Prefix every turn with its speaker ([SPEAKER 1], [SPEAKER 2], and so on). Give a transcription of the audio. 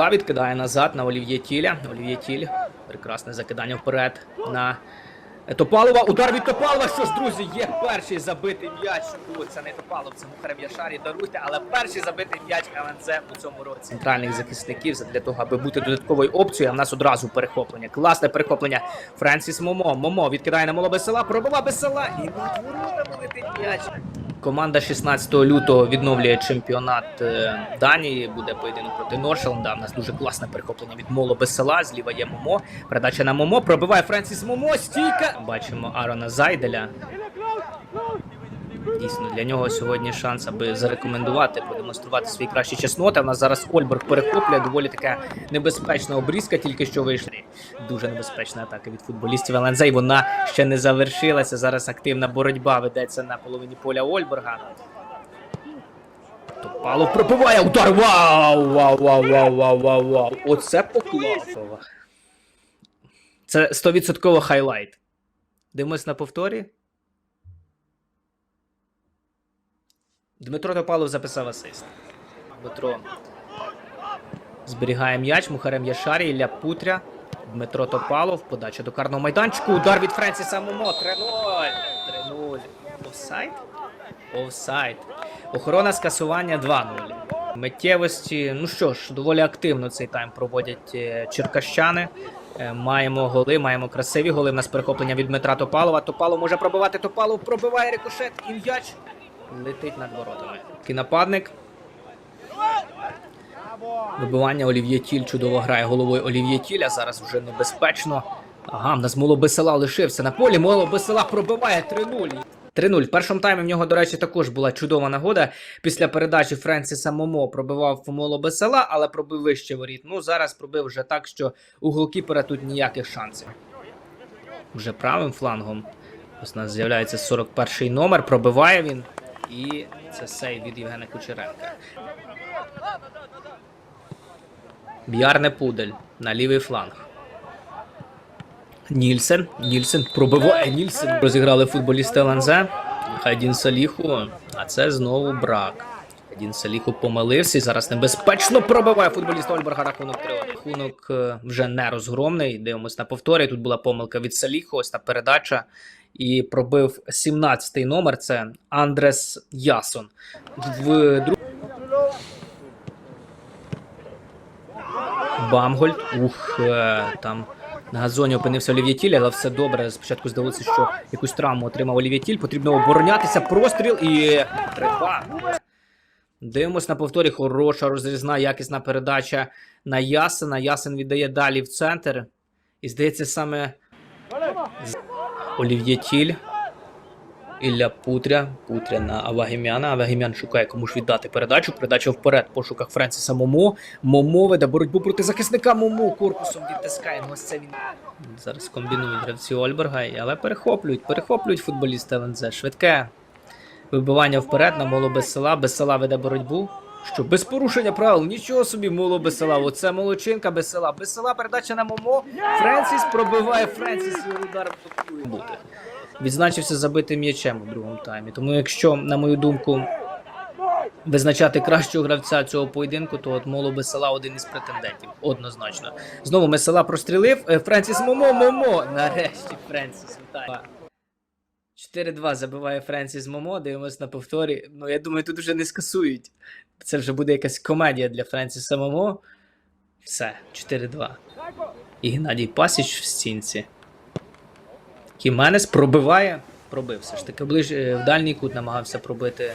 [SPEAKER 1] Боротьба відкидає назад на Олів'є Тіля. Олів'є Тіль. Прекрасне закидання вперед на Топалова. Удар від Топалова. Що ж, друзі, є перший забитий м'яч. Це не Топалов, це Мухарем Яшарі. Даруйте, але перший забитий м'яч ЛНЗ у цьому році. Центральних захисників для того, аби бути додатковою опцією. А в нас одразу перехоплення. Класне перехоплення. Френсіс Момо. Момо відкидає на Моло Бесела, пробива Бесела. І над воротами летить м'яч. Команда 16 лютого відновлює чемпіонат е, Данії. Буде поєдинок проти Норшеланда. У нас дуже класне перехоплення від Моло Бесела. Зліва є Момо. Передача на Момо. Пробиває Френсіс Момо. Стійка. Бачимо Арона Зайделя. Дійсно, для нього сьогодні шанс, аби зарекомендувати, продемонструвати свої кращі чесноти. У нас зараз Ольберг перехоплює. Доволі така небезпечна обрізка, тільки що вийшли. Дуже небезпечна атака від футболістів ЛНЗ. Вона ще не завершилася. Зараз активна боротьба ведеться на половині поля Ольберга. Топалов пробиває удар. Вау! Вау, вау, вау, вау, вау, вау. Оце покласово. Це 100% хайлайт. Дивимось на повторі. Дмитро Топалов записав асист. Дмитро зберігає м'яч. Мухарем Яшарі, Ілля Путря. Дмитро Топалов. Подача до карного майданчику. Удар від Френсіса Момо. 3-0. 3-0. Офсайд? Офсайд. Охорона скасування 2-0. Миттєвості. Ну що ж, доволі активно цей тайм проводять е, черкащани. Е, Маємо голи, маємо красиві голи. У нас перехоплення від Дмитра Топалова. Топалов може пробивати. Топалов пробиває рикошет і м'яч летить над воротами. Такий нападник. Вибивання Олів'є Тіль чудово грає головою Олів'є Тіль, а зараз вже небезпечно. Ага, в нас Молобесела лишився на полі. Молобесела пробиває 3-0. 3-0. В першому таймі в нього, до речі, також була чудова нагода. Після передачі Френсіса Момо пробивав Молобесела, але пробив вище воріт. Ну, зараз пробив вже так, що у голкіпера тут ніяких шансів. Вже правим флангом. Ось у нас з'являється 41-й номер, пробиває він. І це сейв від Євгена Кучеренка. Б'ярне Пудель на лівий фланг. Нільсен. Нільсен пробиває Нільсен. Розіграли футболісти ЛНЗ. Хайдін Саліху. А це знову брак. Хайдін Саліху помилився і зараз небезпечно пробиває футболіст Ольберга рахунок 3 Рахунок е, вже не розгромний. Дивимось на повторі. Тут була помилка від Саліху. Ось та передача. І пробив 17-й номер. Це Андрес Ясон. В друг... Бамгольд. Ух, е, там на газоні опинився Олів'єтіль, але все добре. Спочатку здалося, що якусь травму отримав Олів'єтіль. Потрібно оборонятися. Простріл і треба. Дивимось на повторі. Хороша розрізна, якісна передача на Ясена. Ясен віддає далі в центр. І здається, саме Олів'є Тіль. Ілля Путря. Путря на Авагімяна. Авагімян шукає кому ж віддати передачу. Передача вперед в пошуках Френсіса Момо. Момо веде боротьбу проти захисника Момо. Корпусом відтискає. Ну ось це він. Зараз комбінують гравці Ольберга, але перехоплюють. Перехоплюють футболісти ЛНЗ. Швидке вибивання вперед на моло без села. Без села веде боротьбу. Що без порушення правил, нічого собі моло без села. Оце молочинка без села. Без села передача на Момо. Френсіс пробиває Френсіс і удар блокує. бути. Відзначився забитим м'ячем у другому таймі. Тому, якщо, на мою думку, визначати кращого гравця цього поєдинку, то от Моло Бесела один із претендентів. Однозначно. Знову Месела прострілив. Е, Френсіс Момо, Момо. Нарешті Френсіс вітає. 4-2 забиває Френсіс Момо. Дивимось на повторі. Ну, я думаю, тут вже не скасують. Це вже буде якась комедія для Френсіса Момо. Все, 4-2. І Геннадій Пасіч в стінці. Хіменес пробиває. Пробив все ж таки. Ближ, е, в дальній кут намагався пробити